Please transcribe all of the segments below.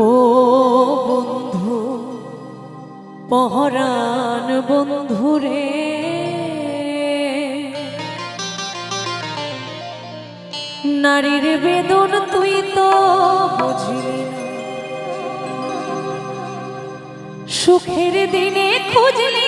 ও বন্ধু পহরান বন্ধুরে নারীর বেদন তুই তো বুঝলি সুখের দিনে খুঁজলি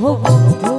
বন্ধু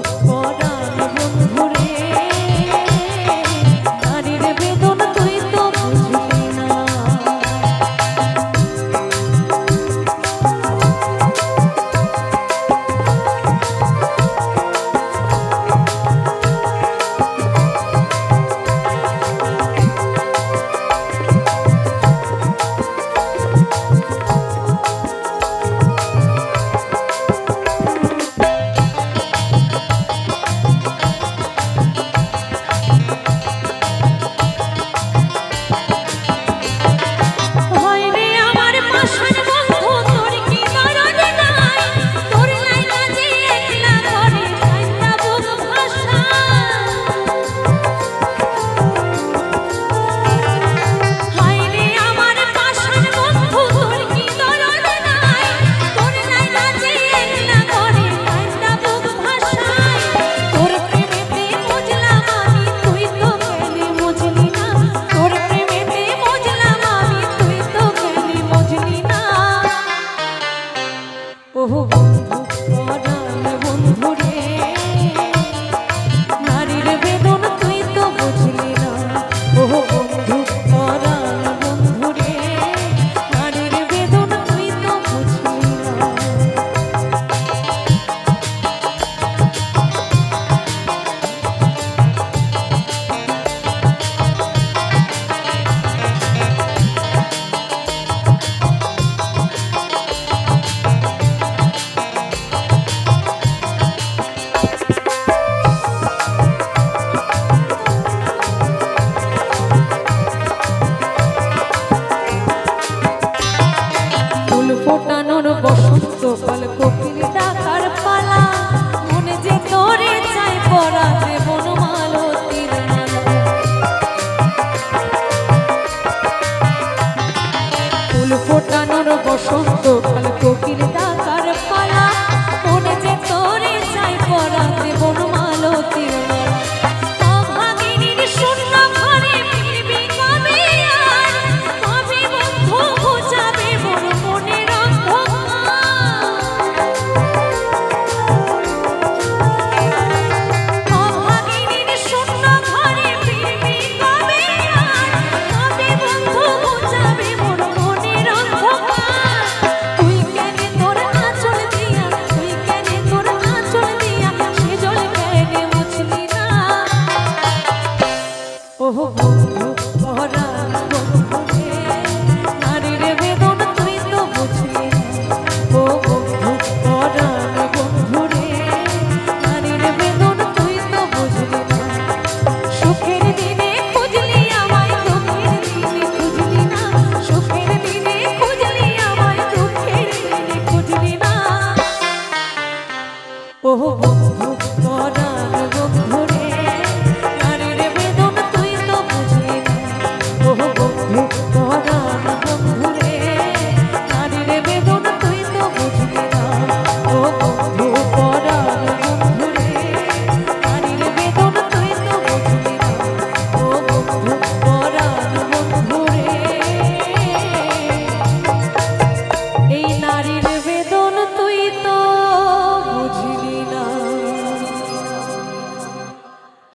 ফোটানোর বস